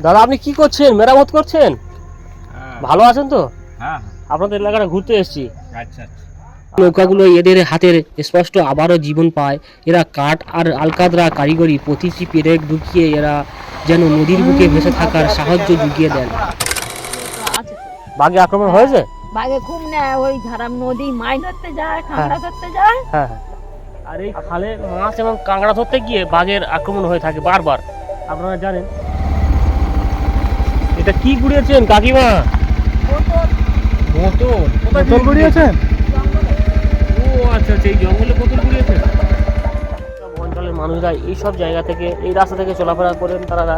দাদা আপনি কি করছেন? মেরামত করছেন? হ্যাঁ। ভালো আছেন তো? হ্যাঁ আপনাদের এলাকাটা ঘুরতে এসেছি। আচ্ছা আচ্ছা। নৌকাগুলো এদের হাতের স্পষ্ট আবারও জীবন পায়। এরা কাঠ আর আলকাদরা কারিগরি প্রতিটি পেরেক ঢুকিয়ে এরা যেন নদীর বুকে ভেসে থাকার সাহায্য জুগিয়ে দেন। বাঘে আক্রমণ হয়েছে? বাঘে খুব নেয় ওই ঝাড়াম নদী মাছ ধরতে যায় খাংড়া ধরতে যায়। হ্যাঁ হ্যাঁ। আর এই খালে মাছ এবং কাঁকড়া ধরতে গিয়ে বাঘের আক্রমণ হয়ে থাকে বারবার। আপনারা জানেন এটা কি গুড়িয়েছেন কাকিমা? বোতল। বোতল? গুড়িয়েছেন ও আচ্ছা আচ্ছা এই জঙ্গলে বোতল গুড়িয়েছেন অঞ্চলের মানুষরা এই সব জায়গা থেকে এই রাস্তা থেকে চলাফেরা করেন তারা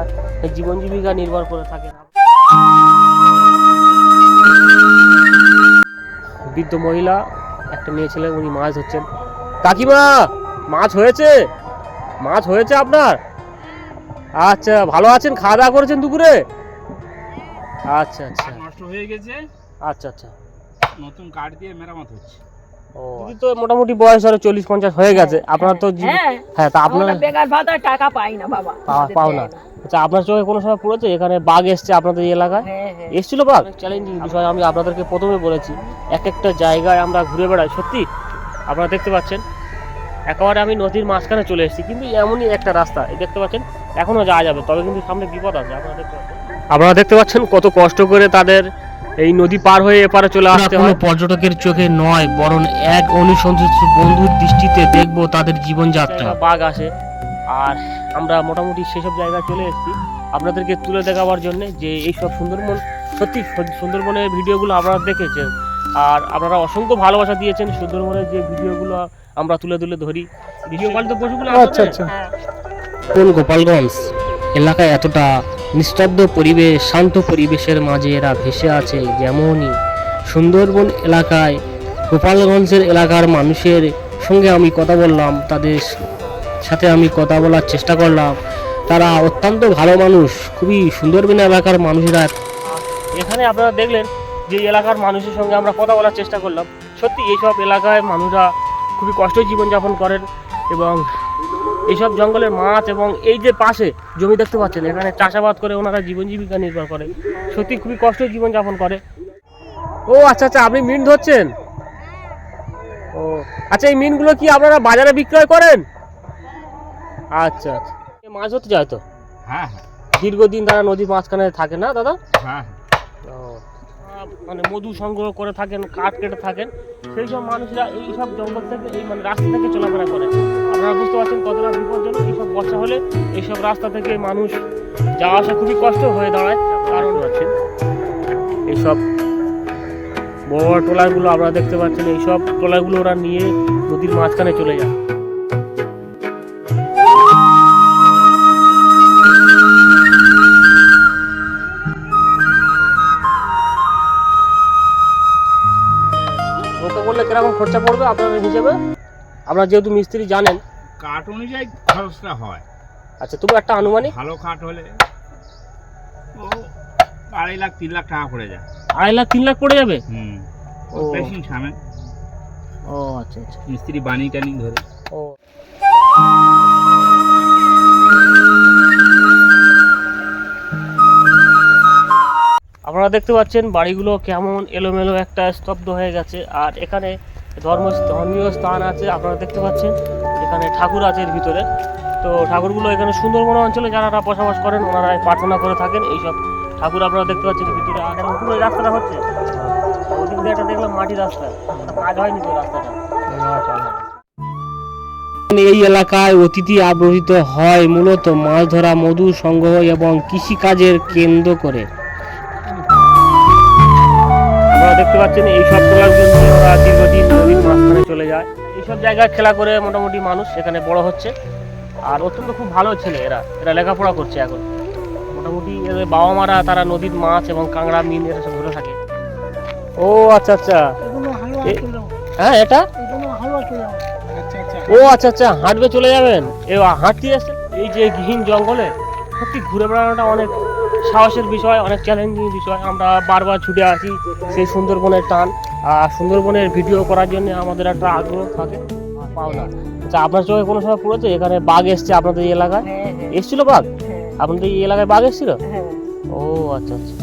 জীবন জীবিকা নির্ভর করে থাকেন। বৃদ্ধ মহিলা একটা মেয়ে ছেলে উনি মাছ ধরছেন। কাকিমা মাছ হয়েছে? মাছ হয়েছে আপনার? আচ্ছা ভালো আছেন? খাওয়া দাওয়া করেছেন দুপুরে? আচ্ছা আচ্ছা। নষ্ট হয়ে গেছে। আচ্ছা আচ্ছা। নতুন কাঠ দিয়ে মেরামত হচ্ছে। ও দিদি তো মোটামুটি বয়স আরও চল্লিশ পঞ্চাশ হয়ে গেছে। আপনার তো হ্যাঁ হ্যাঁ। তা আপনার বেকার ভাতা টাকা পাই না বাবা। পাও- পাও না। আচ্ছা আপনার চোখে কোনো সময় পড়েছে? এখানে বাঘ এসছে আপনাদের এই এলাকায়? হ্যাঁ হ্যাঁ। এসছিল বাঘ? চ্যালেঞ্জিং বিষয় আমি আপনাদেরকে প্রথমে বলেছি। এক একটা জায়গায় আমরা ঘুরে বেড়াই। সত্যি আপনারা দেখতে পাচ্ছেন। একেবারে আমি নদীর মাঝখানে চলে এসেছি কিন্তু এমনই একটা রাস্তা এই দেখতে পাচ্ছেন? এখনও যাওয়া যাবে তবে কিন্তু সামনে বিপদ আছে আপনারা দেখতে পাচ্ছেন? আপনারা দেখতে পাচ্ছেন কত কষ্ট করে তাদের এই নদী পার হয়ে এপারে চলে আসতে হয়। পর্যটকের চোখে নয় বরং এক অনুসন্ধিত বন্ধুর দৃষ্টিতে দেখব তাদের জীবনযাত্রা। বাঘ আসে আর আমরা মোটামুটি সেসব জায়গায় চলে এসেছি। আপনাদেরকে তুলে দেখাবার জন্য যে এইসব সুন্দরবন সত্যি সুন্দরবনের ভিডিওগুলো আপনারা দেখেছেন। আর আপনারা অসংখ্য ভালোবাসা দিয়েছেন সুন্দরবনের যে ভিডিওগুলো আমরা তুলে তুলে ধরি। ভিডিও কল পশুগুলো আচ্ছা আচ্ছা। হ্যাঁ। কোন গোপালগঞ্জ এলাকায় এতটা নিস্তব্ধ পরিবেশ শান্ত পরিবেশের মাঝে এরা ভেসে আছে যেমনই। সুন্দরবন এলাকায় গোপালগঞ্জের এলাকার মানুষের সঙ্গে আমি কথা বললাম তাদের সাথে আমি কথা বলার চেষ্টা করলাম। তারা অত্যন্ত ভালো মানুষ খুবই সুন্দরবন এলাকার মানুষেরা। এখানে আপনারা দেখলেন যে এলাকার মানুষের সঙ্গে আমরা কথা বলার চেষ্টা করলাম সত্যি এইসব এলাকায় মানুষরা খুবই কষ্ট জীবনযাপন করেন এবং এইসব জঙ্গলের মাছ এবং এই যে পাশে জমি দেখতে পাচ্ছেন এখানে চাষাবাদ করে ওনারা জীবন জীবিকা নির্ভর করে সত্যি খুবই কষ্ট জীবনযাপন করে। ও আচ্ছা আচ্ছা আপনি মিন ধরছেন? ও আচ্ছা এই মিনগুলো কি আপনারা বাজারে বিক্রয় করেন? আচ্ছা আচ্ছা। মাছ ধরতে যায় তো? হ্যাঁ হ্যাঁ। দীর্ঘদিন তারা নদীর মাঝখানে থাকে না দাদা? হ্যাঁ আহ, মানে মধু সংগ্রহ করে থাকেন কাঠ কেটে থাকেন, সেই সব মানুষরা এই সব জঙ্গল থেকে, এই মানে রাস্তা থেকে চলাফেরা করে। আপনারা বুঝতে পারছেন কতটা বিপজ্জনক এইসব বর্ষা হলে এইসব রাস্তা থেকে মানুষ যাওয়া আসা খুবই কষ্ট হয়ে দাঁড়ায়। কারণ হচ্ছে এইসব বড় বড় ট্রলারগুলো আপনারা দেখতে পাচ্ছেন এইসব ট্রলারগুলো ওরা নিয়ে নদীর মাঝখানে চলে যায়। পড়বে আপনার হিসেবে? আপনারা যেহেতু মিস্ত্রি জানেন। কাঠ অনুযায়ী খরচটা হয়। আচ্ছা তবু একটা আনুমানিক। ভালো কাঠ হলে ও আড়াই লাখ তিন লাখ টাকা পড়ে যায়। আড়াই লাখ তিন লাখ পড়ে যাবে? হুম। ও। বেশি সামনে ও আচ্ছা আচ্ছা। মিস্ত্রি বানি টানি ধরে। ও। আপনারা দেখতে পাচ্ছেন বাড়িগুলো কেমন এলোমেলো একটা স্তব্ধ হয়ে গেছে। আর এখানে ধর্ম ধর্মীয় স্থান আছে, আপনারা দেখতে পাচ্ছেন। এখানে ঠাকুর আছে এর ভিতরে। তো ঠাকুরগুলো এখানে সুন্দরবন অঞ্চলে যারা বসবাস করেন, ওনারা প্রার্থনা করে থাকেন। এইসব ঠাকুর আপনারা দেখতে পাচ্ছেন ভিতরে। আর পুরো রাস্তাটা হচ্ছে। ওদিক দিয়ে একটা দেখলাম মাটি রাস্তা। কাজ হয়নি তো রাস্তাটা। এই এলাকায় অতিথি আবহিত হয় মূলত মাছ ধরা, মধু সংগ্রহ এবং কৃষিকাজের কেন্দ্র করে। দেখতে পাচ্ছেন এই সব তোলার জন্য ওরা দীর্ঘদিন নদীর মাঝখানে চলে যায়। এইসব জায়গায় খেলা করে মোটামুটি মানুষ এখানে বড় হচ্ছে। আর অত্যন্ত খুব ভালো ছেলে এরা। এরা লেখাপড়া করছে এখন। মোটামুটি এদের বাবা মারা তারা নদীর মাছ এবং কাঁকড়া মিন এরা সব ধরে থাকে। ও আচ্ছা আচ্ছা। হ্যাঁ এটা? ও আচ্ছা আচ্ছা হাঁটবে চলে যাবেন। এ হাঁটতে আসছেন এই যে গহীন জঙ্গলে সত্যি ঘুরে বেড়ানোটা অনেক সাহসের বিষয় অনেক চ্যালেঞ্জিং বিষয়। আমরা বারবার ছুটে আসি সেই সুন্দরবনের টান। আর সুন্দরবনের ভিডিও করার জন্য আমাদের একটা আগ্রহ থাকে পাওনা। আচ্ছা আপনার চোখে কোনো সময় পড়েছে? এখানে বাঘ এসছে আপনাদের এই এলাকায়? হ্যাঁ হ্যাঁ। এসছিল বাঘ? হ্যাঁ। আপনাদের এই এলাকায় বাঘ এসছিল? ও আচ্ছা আচ্ছা।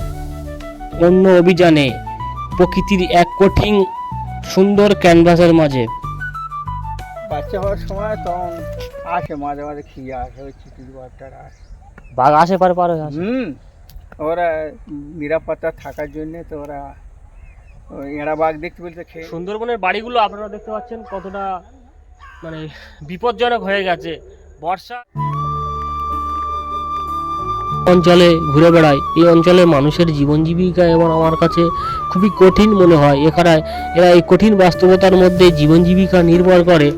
অন্য অভিযানে প্রকৃতির এক কঠিন সুন্দর ক্যানভাসের মাঝে। বাচ্চা হওয়ার সময় তখন আসে মাঝে মাঝে খেয়ে আসে ওই চিটির বাচ্চারা আসে। বাঘ আসে পারে পারে হুম ওরা নিরাপত্তা থাকার জন্যে তো ওরা এঁড়া বাঘ দেখতে বলতে খেয়ে সুন্দরবনের বাড়িগুলো আপনারা দেখতে পাচ্ছেন কতটা মানে বিপজ্জনক হয়ে গেছে। বর্ষা অঞ্চলে ঘুরে বেড়ায় এই অঞ্চলে মানুষের জীবন জীবিকা এবং আমার কাছে খুবই কঠিন মনে হয়। এখানে এরা এই কঠিন বাস্তবতার মধ্যে জীবন জীবিকা নির্ভর করে।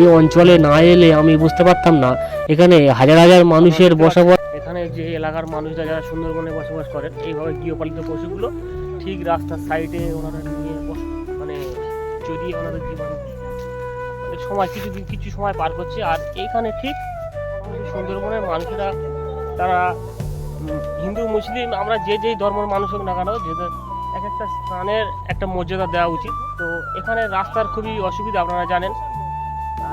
এই অঞ্চলে না এলে আমি বুঝতে পারতাম না। এখানে হাজার হাজার মানুষের বসবাস যে এলাকার মানুষরা যারা সুন্দরবনে বসবাস করেন, এইভাবে গৃহপালিত পশুগুলো ঠিক রাস্তার সাইডে ওনারা নিয়ে মানে যদি ওনাদের জীবন মানে সময় কিছু দিন কিছু সময় পার করছে। আর এইখানে ঠিক সুন্দরবনের মানুষেরা, তারা হিন্দু, মুসলিম, আমরা যে যেই ধর্মের মানুষ হোক না কেন যে এক একটা স্থানের একটা মর্যাদা দেওয়া উচিত। তো এখানে রাস্তার খুবই অসুবিধা, আপনারা জানেন।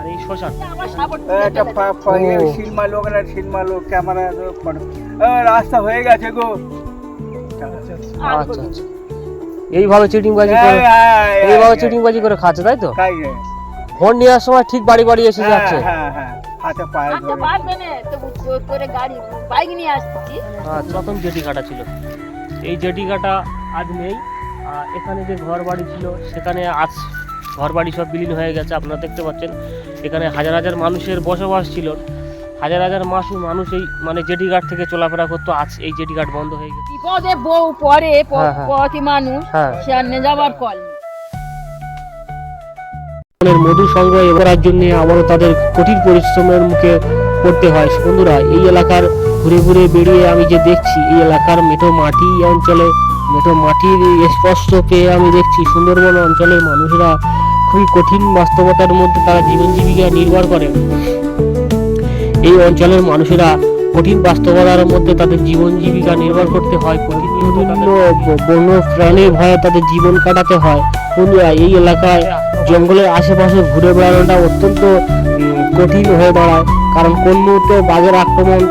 এই শ্মশান। একটা পা- পা- ও। সিল মারলো ওখানে মারলো ক্যামেরা রাস্তা হয়ে গেছে গো। আচ্ছা আচ্ছা। এইভাবে চিটিংবাজি করে এইভাবে চিটিংবাজি করে খাচ্ছে তাই তো? ফোন নেওয়ার সময় ঠিক বাড়ি বাড়ি এসে হ্যাঁ, যাচ্ছে। হ্যাঁ হ্যাঁ আচ্ছা, প্রথম জেটি কাটা ছিল। এই জেটি কাটা আজ নেই। আর এখানে যে ঘর বাড়ি ছিল সেখানে আজ ঘর বাড়ি সব বিলীন হয়ে গেছে আপনারা দেখতে পাচ্ছেন। এখানে হাজার হাজার মানুষের বসবাস ছিল। হাজার হাজার মাস মানুষ এই মানে জেটি ঘাট থেকে চলাফেরা করতো। আজ এই জেটি ঘাট বন্ধ হয়ে গেছে। বিপদে বউ পরে হ্যাঁ, হ্যাঁ। পথি মানুষ হ্যাঁ। সে আর যাবার কল মধু সংগ্রহ করার জন্য আবারও তাদের কঠিন পরিশ্রমের মুখে পড়তে হয়। বন্ধুরা এই এলাকার ঘুরে ঘুরে বেরিয়ে আমি যে দেখছি এই এলাকার মেঠো মাটি অঞ্চলে মেঠো মাটির স্পষ্ট পেয়ে আমি দেখছি। সুন্দরবন অঞ্চলের মানুষরা খুবই কঠিন বাস্তবতার মধ্যে তারা জীবন জীবিকা নির্ভর করে। এই অঞ্চলের মানুষেরা কঠিন বাস্তবতার মধ্যে তাদের জীবন জীবিকা নির্ভর করতে হয়। প্রতিনিয়ত বন্য প্রাণীর ভয়ে তাদের জীবন কাটাতে হয়। বন্ধুরা, এই এলাকায় জঙ্গলের আশেপাশে ঘুরে বেড়ানোটা অত্যন্ত কঠিন হয়ে দাঁড়ায়। কারণ কোন মুহূর্তে বাঘের আক্রমণ